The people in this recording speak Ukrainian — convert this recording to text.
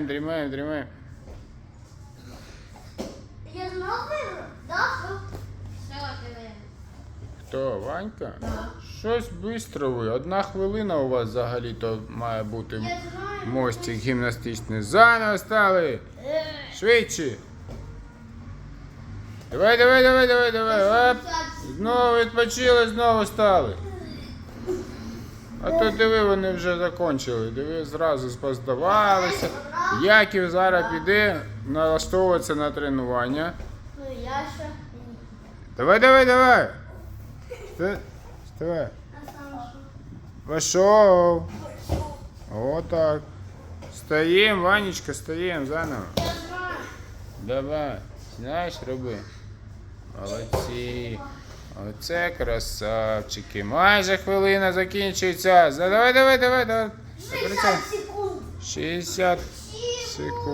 Дрімаємо, дрімаємо. Я знову диви. Хто, Ванька? Щось бистро ви. Одна хвилина у вас взагалі-то має бути мостик гімнастичний. Заново стали. Швидше. Давай, давай, давай, давай, давай. Оп. Знову відпочили, знову стали. А то диви, вони вже закончили. Диви, зразу споздавалися. Яків зараз піде налаштовуватися на тренування. Ну я ще. Давай, давай, давай. Ста- Вставай. А сам що? Пошел. Вот так. Стоим, Ванечка, стоим заново. Давай. Знаєш, роби. Молодці. Оце красавчики. Майже хвилина закінчується. За- Давай, давай, давай, давай. 60 секунд. 60 секунд.